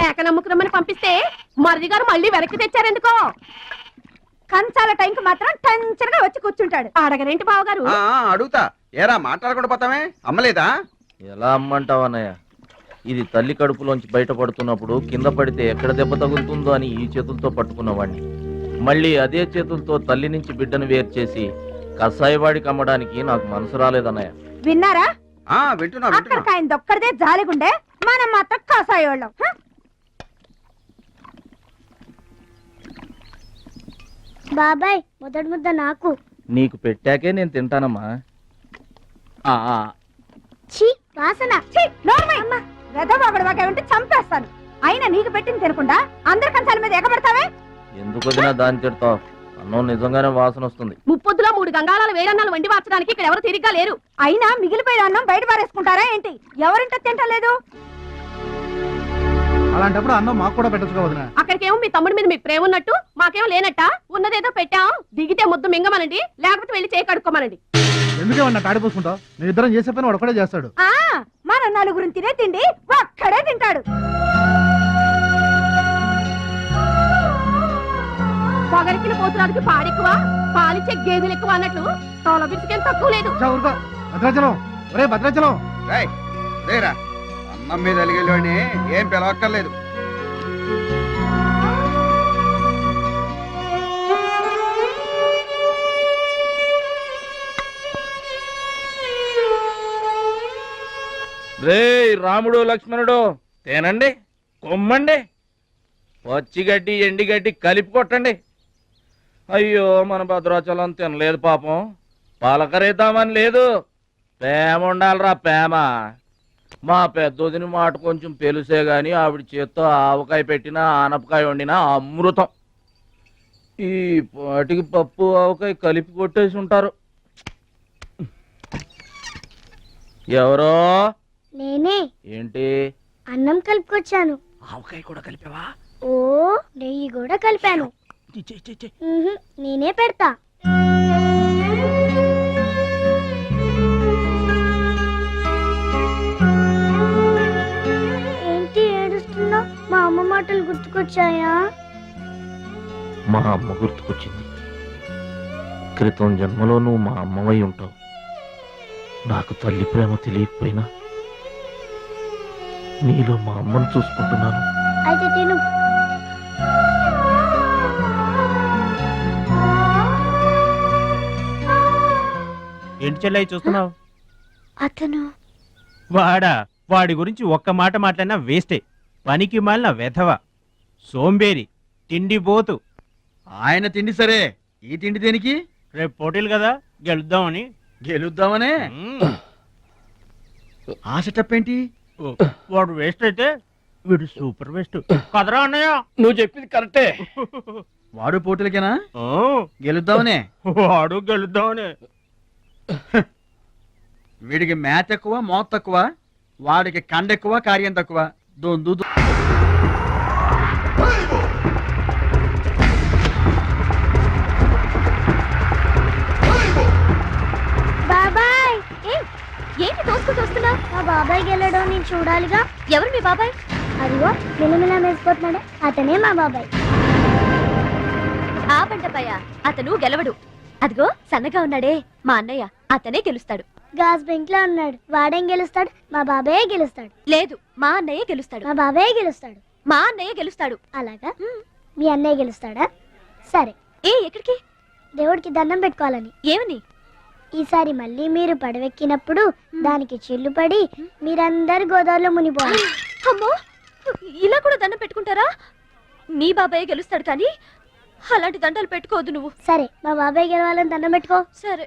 మేక నమ్ముకురమ్మని పంపిస్తే మరిది గారు మళ్ళీ వెనక్కి తెచ్చారెందుకో? కంచాల టైంకి మాత్రం టెన్షన్గా వచ్చి కూర్చుంటాడు. అడగరేంటి బావగారు? ఆ, ఆ, అడుగుతా. ఏరా మాట్లాడకుండా పోతామే? అమ్మలేదా? ఎలా అమ్మంటావు అన్నయ్య? ఇది తల్లి కడుపులోంచి బయటపడుతున్నప్పుడు కింద పడితే ఎక్కడ దెబ్బ తగులుతుందో అని ఈ చేతులతో పట్టుకున్నవాడిని మళ్ళీ అదే చేతులతో తల్లి నుంచి బిడ్డను వేరు చేసి కసాయివాడికి అమ్మడానికి నాకు మనసు రాలేదన్నయ్య. విన్నారా? ఆ వింటున్నా వింటున్నా. అక్కడికి ఆయన దొక్కడిదే జాలిగుండే. మనం మాత్రం కాసాయోళ్ళం బాబాయ్ మొదటి ముద్ద నాకు. నీకు పెట్టాకే నేను తింటానమ్మా. ఆ, ఆ, ఛీ వాసన. వాగే ఉంటే చంపేస్తాను. అయినా నీకు పెట్టింది తినకుండా అందరి కంచాల మీద ఎగబడతావే? ఎందుకు వదినా దాన్ని తిడతావు? అన్నం నిజంగానే వాసన వస్తుంది. ముప్పొద్దులో మూడు గంగాళాలు వేడన్నాలు వండి మార్చడానికి ఇక్కడ ఎవరు తిరిగ్గా లేరు. అయినా మిగిలిపోయిన అన్నం బయట పారేసుకుంటారా ఏంటి? ఎవరింట తింటలేదు? అలాంటప్పుడు అన్నం మాకు కూడా పెట్టచ్చు వదిన. అక్కడికేమో మీ తమ్ముడి మీద మీకు ప్రేమ ఉన్నట్టు మాకేమో లేనట్ట? ఉన్నదేదో పెట్టాం దిగితే ముద్దు మింగమనండి లేకపోతే వెళ్ళి చేయి కడుక్కోమనండి. ఎందుకేమన్నా తాడిపోసుకుంటావు నేను ఇద్దరం చేసే పని ఒకటే చేస్తాడు. ఆ మన నలుగురిని తినే తిండి ఒక్కడే తింటాడు. పొగరికిన పోతురానికి పాడెక్కువ పాలిచ్చే గేదెలు ఎక్కువ అన్నట్లు తోల బిడ్డకేం తక్కువ లేదు. భద్రాచలం. ఒరే భద్రాచలం. రేయ్, రేరా నమ్మి మీద ఏం పిలవక్కర్లేదు. రే రాముడు లక్ష్మణుడు తేనండి కొమ్మండి. పచ్చిగడ్డి ఎండిగడ్డి కలిపి కొట్టండి. అయ్యో మన భద్రాచలం తినలేదు పాపం. పలకరిద్దామని లేదు. ప్రేమ ఉండాలిరా ప్రేమ. మా పెద్దోదిని మాట కొంచెం పెలుసే గాని ఆవిడ చేత్తో ఆవకాయ పెట్టినా ఆనపకాయ వండినా అమృతం. ఈ పాటికి పప్పు ఆవకాయ కలిపి కొట్టేసి ఉంటారు. ఎవరో? నేనే. ఏంటి? అన్నం కలుపుకొచ్చాను. ఆవకాయ కూడా కలిపావా? ఓ నెయ్యి కూడా కలిపాను. నేనే పెడతా. గుర్తుకొచ్చాయా మా అమ్మ గుర్తుకొచ్చింది క్రితం జన్మలో నువ్వు మా అమ్మవై ఉంటావు. నాకు తల్లి ప్రేమ తెలియకపోయినా నీలో మా అమ్మను చూసుకుంటున్నాను. అయితే తిను. ఏంటి చెల్లై చూస్తున్నావు? అతను వాడా వాడి గురించి ఒక్క మాట మాట్లాడినా వేస్టే. పనికి మాలిన వెధవ. సోంబేరి తిండి పోతు ఆయన తిండి సరే. ఈ తిండి దేనికి? రేపు పోటీలు కదా గెలుద్దామని. గెలుద్దామనే? మ్మ్. ఆ సెటప్ ఏంటి ఓ, వాడు వేస్ట్ అయితే వీడు సూపర్ వేస్ట్. కదరా అన్నయ్య? నువ్వు చెప్పింది కరెక్టే. వాడు పోటీలకేనా? ఓ, గెలుద్దామనే? వాడు గెలుద్దామని. వీడికి మ్యాథ్ ఎక్కువ మోత్ తక్కువ వాడికి కండ ఎక్కువ కార్యం తక్కువ. దొందు దొ- ఏంటి తోసుకుంటూ వస్తున్నా? మా బాబాయ్ గెలడం నేను చూడాలిగా. ఎవరు మీ బాబాయ్? అదిగో మిలమిలా వేసిపోతున్నాడే అతనే మా బాబాయ్. ఆ పంటపయ్య అతను గెలవడు. అదిగో సన్నగా ఉన్నాడే. మా అన్నయ్య అతనే గెలుస్తాడు. గాజ్ బెంక్లో ఉన్నాడు. వాడేం గెలుస్తాడు? మా బాబాయే గెలుస్తాడు. లేదు మా అన్నయ్య గెలుస్తాడు. మా బాబాయే గెలుస్తాడు. మా అన్నయ్య గెలుస్తాడు. అలాగా? మీ అన్నయ్య గెలుస్తాడా? సరే. ఏ ఎక్కడికి? దేవుడికి దండం పెట్టుకోవాలని. ఏమని? ఈసారి మళ్ళీ మీరు పడవెక్కినప్పుడు దానికి చెల్లు పడి మీరందరు గోదావరిలో మునిపోవాలి అమ్మో! ఇలా కూడా దండం పెట్టుకుంటారా? నీ బాబాయ్ గెలుస్తాడు కానీ అలాంటి దండలు పెట్టుకోదు నువ్వు. సరే మా బాబాయ్ గెలవాలని దండం పెట్టుకో. సరే.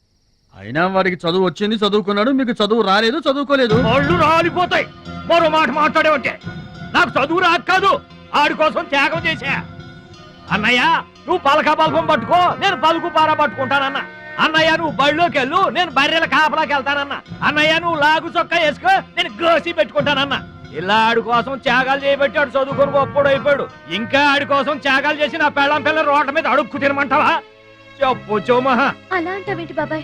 అయినా వాడికి చదువు వచ్చింది చదువుకున్నాడు మీకు చదువు రాలేదు చదువుకోలేదు. ఒళ్ళు రాలిపోతాయి. మరో మాట మాట్లాడేవంటే నాకు చదువు రాదు కాదు ఆడి కోసం త్యాగం చేశా. అన్నయ్య నువ్వు పలక బల్పం పట్టుకో నేను పలుకు పార పట్టుకుంటానన్న. అన్నయ్య నువ్వు బళ్ళోకి వెళ్ళు నేను బర్రెల కాపలాకి వెళ్తానన్న. అన్నయ్య నువ్వు లాగు చొక్కా వేసుకో నేను గోసి పెట్టుకుంటానన్న. ఇలా ఆడి కోసం త్యాగాలు చేయబట్టి ఆడు చదువుకొని గొప్పడు అయిపోయాడు. ఇంకా ఆడి కోసం త్యాగాలు చేసి నా పెళ్ళం పిల్ల రోడ్ల మీద అడుక్కు తినమంటావా? చెప్పు చోమహా అలా అంటావేంటి బాబాయ్?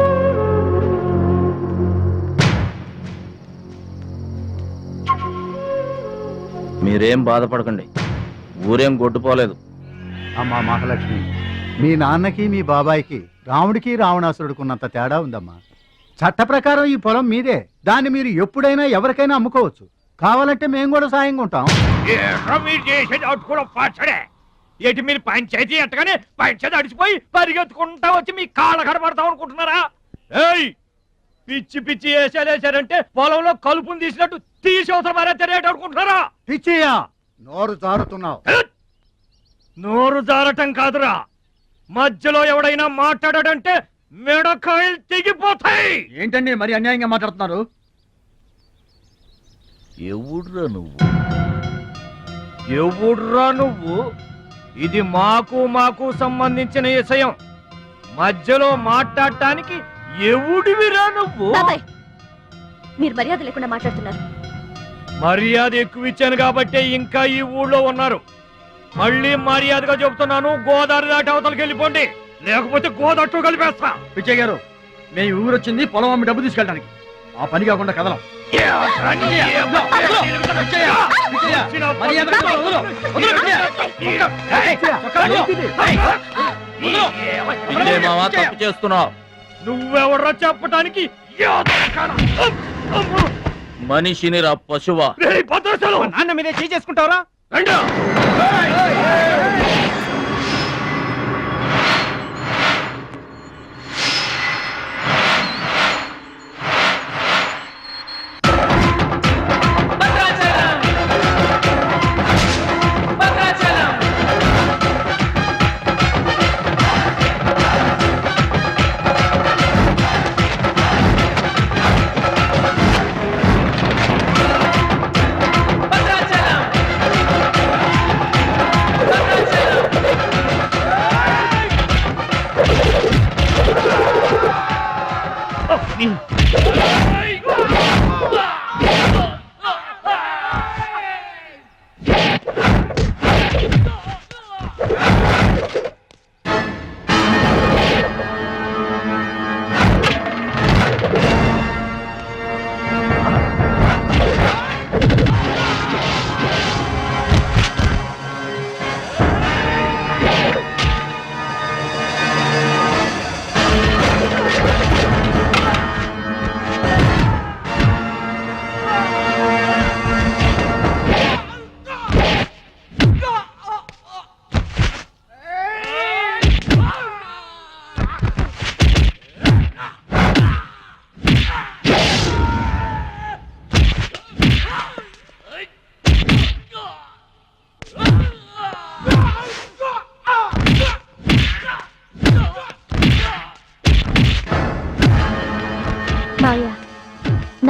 మీరేం బాధపడకండి. ఊరేం గొడ్డుపోలేదు అమ్మా మహాలక్ష్మి మీ నాన్నకి మీ బాబాయికి రాముడికి రావణాసురుడికున్నంత తేడా ఉందమ్మా. చట్ట ప్రకారం ఈ పొలం మీదే. దాన్ని మీరు ఎప్పుడైనా ఎవరికైనా అమ్ముకోవచ్చు. కావాలంటే మేము కూడా సాయంగా ఉంటాం ఏంటి మీరు పంచాయతీ ఎట్టగానే పంచాయతీ అడిచిపోయి పరిగెత్తుకుంటా వచ్చి మీ కాళ్ళ కనబడతాం అనుకుంటున్నారా? ఏయ్! పిచ్చి పిచ్చి వేసేసారంటే పొలంలో కలుపుని తీసినట్టు తీసి అవసరం అనుకుంటున్నారా పిచ్చియా నోరు జారుతున్నావు. నోరు జారటం కాదురా. మధ్యలో ఎవడైనా మాట్లాడాడంటే మెడకాయలు తెగిపోతాయి. ఏంటండి మరి అన్యాయంగా మాట్లాడుతున్నారు? ఎవడ్రా నువ్వు? ఎవడ్రా నువ్వు? ఇది మాకు మాకు సంబంధించిన విషయం. మధ్యలో మాట్లాడటానికి ఎవడివిరా నువ్వు? బాబాయ్ మీరు మర్యాద లేకుండా మాట్లాడుతున్నారు. మర్యాద ఎక్కువ ఇచ్చాను కాబట్టే ఇంకా ఈ ఊళ్ళో ఉన్నారు. మళ్ళీ మర్యాదగా చెబుతున్నాను గోదావరి దాటి అవతలకి వెళ్ళిపోండి. లేకపోతే గోదట్టు కలిపేస్తా. పిచ్చయ్య గారు మేము ఊరు వచ్చింది పొలం అమ్మి డబ్బు తీసుకెళ్ళడానికి. ఆ పని కాకుండా కదలం. ఇదే మావా తప్పు చేస్తున్నావు. నువ్వెవర్రా చెప్పటానికి? మనిషిని రా పశువా. నాన్న మీదే చేసుకుంటావరా?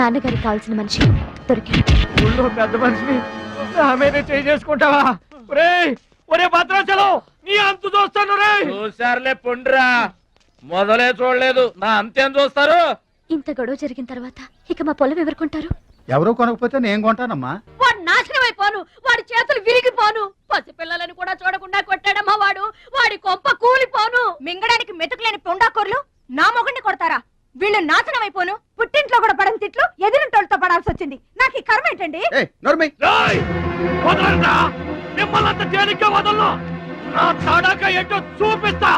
నాన్నగారికి కావాల్సిన మనిషి దొరికాడు. ఊళ్ళో పెద్ద మనిషిని నా మీద చేయి చేసుకుంటావా? ఒరే ఒరే భద్రాచలం నీ అంతు చూస్తాను రే చూసారులే పొండ్రా. మొదలే చూడలేదు. నా అంతేం చూస్తారు? ఇంత గొడవ జరిగిన తర్వాత ఇక మా పొలం ఎవరుకుంటారు? ఎవరో కొనకపోతే నేను కొంటానమ్మా. వాడు నాశనం అయిపోను. వాడి చేతులు విరిగిపోను. పసిపిల్లలను కూడా చూడకుండా కొట్టాడమ్మా వాడు. వాడి కొంప కూలిపోను. మింగడానికి మెతుకులేని పొండాకొర్లు నా మొగుడిని కొడతారా? వీళ్ళు నాశనం అయిపోను. పుట్టింట్లో కూడా పడని తిట్లు ఎదిరింటోళ్ళతో పడాల్సి వచ్చింది. నాకు ఈ కర్మ ఏంటండి? తేలిగ్గా వదలను. నా తడక ఏంటో చూపిస్తా.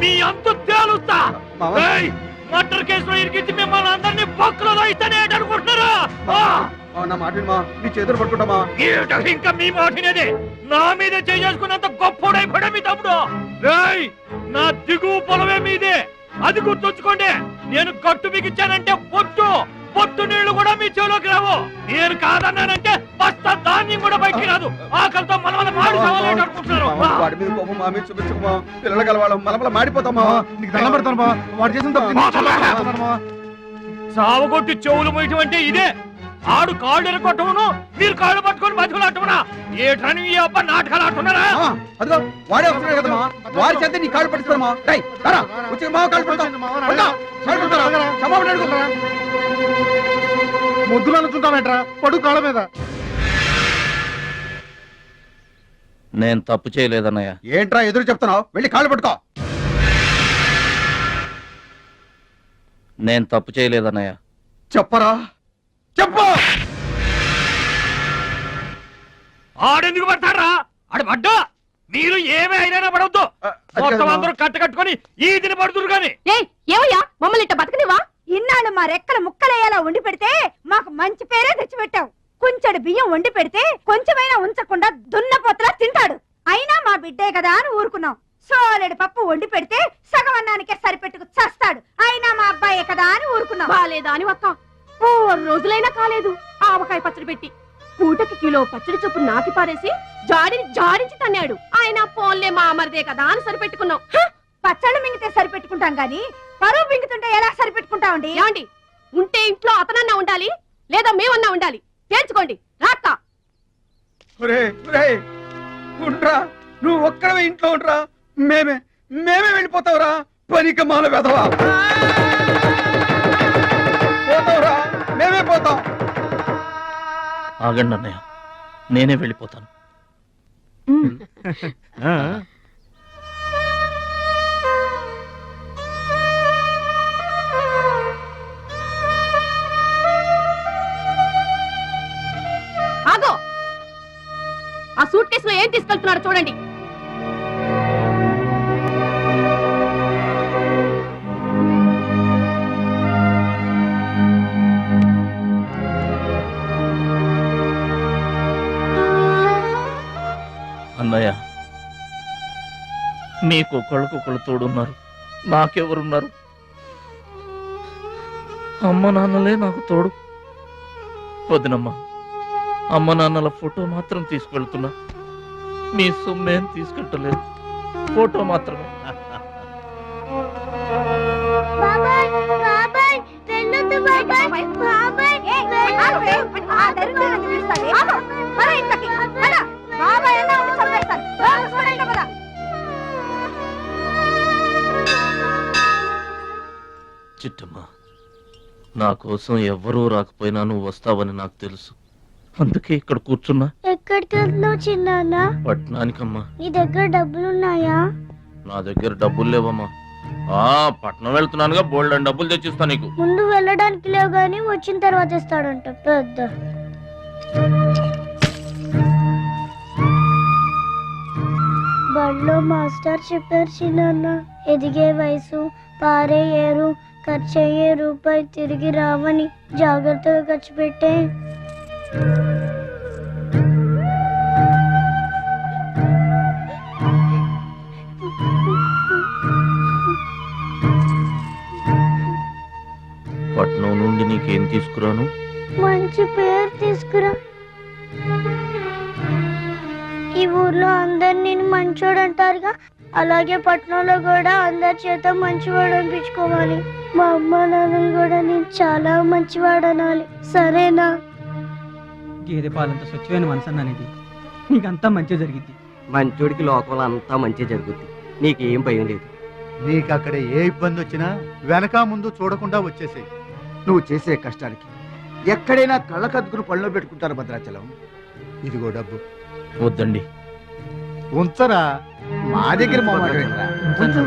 మీ అంతు తేలుస్తా. మామ. ఏయ్, మర్డర్ కేసులో ఇరికించి మిమ్మల్ని అందరినీ బొక్కలో ఇస్తానే అనుకుంటున్నారా? ఆ! నా మాట విను మా నీ చేతులు పట్టుకుంటామా ఏట ఇంకా మీ మాటినది నా మీద చేసుకున్నంత గొప్పోడైపోయా మీ తమ్ముడు? రేయ్ నా దిగువ పొలమే మీదే. అది గుర్తుంచుకోండి నేను గట్టు బిగించానంటే పొట్టు పొట్టు నీళ్ళు కూడా మీ చెవులోకి రావు. నేను కాదన్నానంటే బస్తా ధాన్యం కూడా బయటికి రాదు. ఆకలితో వల్ల మాడి అనుకుంటున్నారు. మామ, వాడి మీద కోపం మా మీద చూపించకమా పిల్లలు గలవాళ్ళం మలమల మాడిపోతామా నీకు దండం పెడతాను వాడు చేసిన తప్పు. సావగొట్టి చెవులు మొయ్యటం అంటే ఇదే. ఆడు కాళ్ళు ఎరగొట్టమును మీరు కాళ్ళు పట్టుకొని బతుకులాటమునా ఏటని ఈ అబ్బ నాటకాలు ఆడుతున్నారా అదిగో వాడే వస్తున్నాడు కదమ్మా. వాడి చేత నీ కాళ్ళు పట్టిస్తామా డై రా వచ్చి మా కాళ్ళు పడతాం. ముద్దులు అనుకుంటామేట్రా పడు కాళ్ళ మీద. నేను తప్పు చేయలేదన్నయ్య. ఏంట్రా ఎదురు చెప్తున్నావు? వెళ్ళి కాళ్ళు పట్టుకో. నేను తప్పు చేయలేదన్నయ్య. చెప్పరా. చెప్పు. ఆడెందుకు పడతారా ఆడు పడ్డా. మీరు ఏమీ అయినా పడవద్దు మొత్తం. అందరూ కట్ట కట్టుకొని ఈ దిన పడుతురు గాని ఏయ్ ఏమయ్యా? మమ్మల్ని ఇట్ట బతకనివా ఇన్నాళ్ళు మా రెక్కల ముక్కలయ్యేలా వండి పెడితే మాకు మంచి పేరే తెచ్చిపెట్టావు. కొంచెడు బియ్యం వండి పెడితే కొంచెమైనా ఉంచకుండా దున్నపోతలా తింటాడు. అయినా మా బిడ్డే కదా అని ఊరుకున్నాం. సోలెడు పప్పు వండి పెడితే సగం అన్నానికే సరిపెట్టుకు చస్తాడు. అయినా మా అబ్బాయే కదా అని ఊరుకున్నాం. బాలేదా అని ఒక్క ఓ రోజులైనా కాలేదు. ఆవకాయ పచ్చడి పెట్టి. పూటకి కిలో పచ్చడి చొప్పు నాకి పారేసి జాడిని జాడించి తన్నాడు. ఆయన పోన్లే మా అమరదే కదా అని సరిపెట్టుకున్నాం. పచ్చళ్ళు మింగితే సరిపెట్టుకుంటాం గాని పరువు మింగుతుంటే ఎలా సరిపెట్టుకుంటామండి? ఏమండి ఉంటే ఇంట్లో అతనన్నా ఉండాలి లేదా మేమన్నా ఉండాలి? తేల్చుకోండి. ఉండ్రా నువ్వు ఒక్కడవే ఇంట్లో ఉండ్రా. మేమే మేమే వెళ్ళిపోతావురా. పనిక మాల పోతావురా. మేమే పోతాం ఆగండి అన్నయ్య. నేనే వెళ్ళిపోతాను. ఆ, ఆగో. ఆ సూట్ కేసులో ఏం తీసుకెళ్తున్నారో చూడండి. మీకు ఒకళ్ళకొకళ్ళు తోడున్నారు నాకెవరున్నారు? అమ్మ నాన్నలే నాకు తోడు. వదినమ్మ అమ్మ నాన్నల ఫోటో మాత్రం తీసుకెళ్తున్నా. మీ సొమ్మేం తీసుకెట్టలేదు. ఫోటో మాత్రమే. చిట్టమ్మ నా కోసం ఎవ్వరూ రాకపోయినా నువ్వు వస్తావని నాకు తెలుసు. అందుకే ఇక్కడ కూర్చున్నా. ఎక్కడికి వెళ్తున్నావు చిన్నాన్న? పట్నానికమ్మా. నీ దగ్గర డబ్బులున్నాయా? నా దగ్గర డబ్బులు లేవమ్మా. ఆ పట్నం వెళ్తున్నానుగా బోల్డ్ డబ్బులు తెచ్చిస్తా నీకు. ముందు వెళ్ళడానికి లేవు గాని వచ్చిన తర్వాత ఇస్తాడంట పెద్ద. బడిలో మాస్టర్ చెప్పారు చిన్న ఎదిగే వయసు పారే ఏరు ఖర్చు అయ్యే రూపాయి తిరిగి రావని జాగ్రత్తగా ఖర్చు పెట్టే. పట్నం నుండి నీకేం తీసుకురాను? మంచి పేరు తీసుకురా. ఈ ఊర్లో అందరు నేను మంచోడు అంటారుగా అలాగే పట్టణంలో కూడా అందరి చేత మంచివాడు అనిపించుకోవాలి. మా అమ్మ నాన్నలు కూడా నేను చాలా మంచివాడు అనాలి సరేనా? గేదె పాలంత స్వచ్ఛమైన మనసు అన్నానిది నీకంతా మంచి జరిగింది మంచోడికి లోకంలో అంతా మంచి జరుగుద్ది. నీకేం భయం లేదు. నీకు అక్కడ ఏ ఇబ్బంది వచ్చినా వెనక ముందు చూడకుండా వచ్చేసేయ్. నువ్వు చేసే కష్టానికి ఎక్కడైనా కళ్ళకద్దుకుని పళ్ళలో పెట్టుకుంటారు భద్రాచలం. ఇదిగో డబ్బు. వద్దండి. ఉంచరా? మా దగ్గర మొహమాటం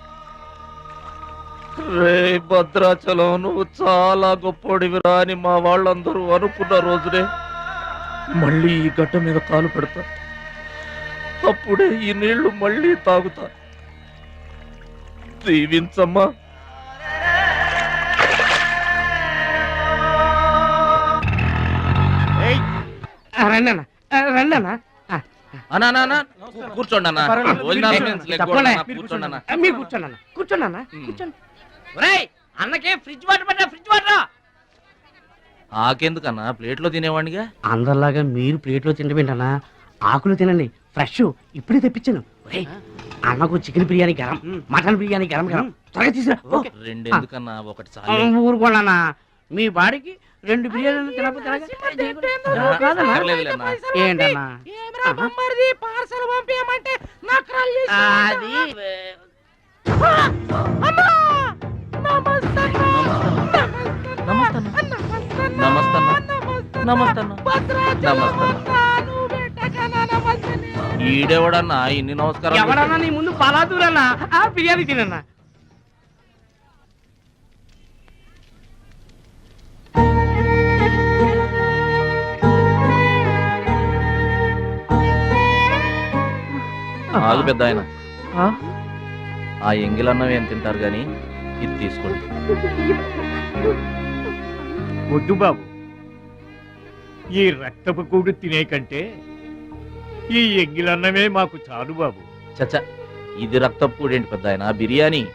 రే భద్రాచలం నువ్వు చాలా గొప్పోడివిరా అని మా వాళ్ళందరూ అనుకున్న రోజునే మళ్ళీ ఈ గడ్డ మీద కాలు పెడతా. అప్పుడే ఈ నీళ్ళు మళ్ళీ తాగుతా. దీవించమ్మా రండి రండి అన్న అన్నా అన్నా, కూర్చోండి అన్న. భోజనాలు మేము. కూర్చోండి అన్న, కూర్చోండి అన్న. కూర్చోండి. ఒరేయ్ అన్నకే ఫ్రిడ్జ్ వాటర్ పట్టా ఫ్రిడ్జ్ వాటర్? ఆకెందుకన్నా? ప్లేట్లో తినేవాడిగా అందరిలాగా మీరు ప్లేట్లో తింటమేంటన్నా ఆకులు తినండి ఫ్రెష్. ఇప్పుడే తెప్పించాను. ఒరేయ్ అన్నకు చికెన్ బిర్యానీ గరం మటన్ బిర్యానీ గరం గరం. త్వరగా తీసుకురా ఓకే. రెండు ఎందుకన్నా ఒకటి చాలు. ఊరుకోండి మీ బాడీకి రెండు బిర్యానీలు తినకపోతే ఎలాగ? కాదన్నా? పర్లేదులేన్నా. ఏంటన్నా అది. ఈడెవడన్నా ఇన్ని నమస్కారాలు ఎవడన్నా నీ ముందు పలాదూరన్నా ఆ బిర్యానీ తినన్నా. ఆగు పెద్ద ఆయన ఆ? ఆ ఎంగిలన్నం ఏం తింటారు గాని? ఇది తీసుకోండి. వద్దు బాబు. ఈ రక్తపు కూడు తినే కంటే ఈ ఎంగిలన్నమే మాకు చాలు బాబు. చచ్చ ఇది రక్తపూడేంటి పెద్ద ఆయన? బిర్యానీ?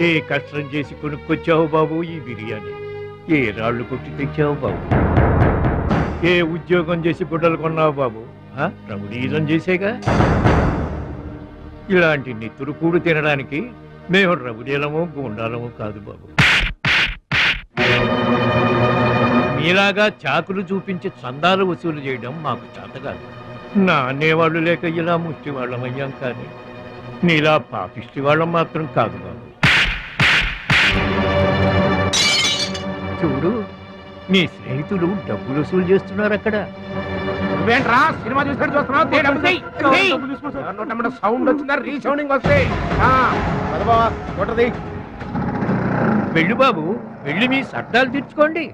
ఏ కష్టం చేసి కొనుక్కొచ్చావు బాబు ఈ బిర్యానీ? ఏ రాళ్ళు కొట్టి తెచ్చావు బాబు? ఏ ఉద్యోగం చేసి గుడ్డలు కొన్నావు బాబు? ఆ? రమణీయం చేసేగా? ఇలాంటి నెత్తురు కూడు తినడానికి మేము రవుడీలము గుండాలము కాదు బాబు. మీలాగా చాకులు చూపించి చందాలు వసూలు చేయడం మాకు చేత కాదు. నా అనేవాళ్ళు లేక ఇలా ముష్టి వాళ్ళం అయ్యాం కానీ నీలా పాపిష్టి వాళ్ళం మాత్రం కాదు బాబు. చూడు నీ స్నేహితులు డబ్బులు వసూలు చేస్తున్నారు అక్కడ నువ్వేంట్రా? సినిమా చూసినట్టు చూస్తున్నావు? సౌండ్ వచ్చిందా? రీసౌండింగ్ వస్తే. ఆ, వెళ్ళు బాబు వెళ్ళి మీ సర్దాలు తీర్చుకోండి.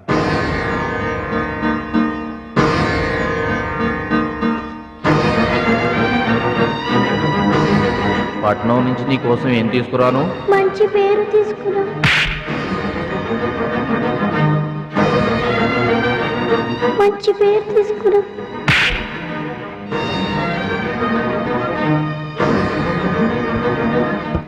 పట్నం నుంచి నీ కోసం ఏం తీసుకురాను? మంచి పేరు తీసుకురా. మంచి పేరు తీసుకురా.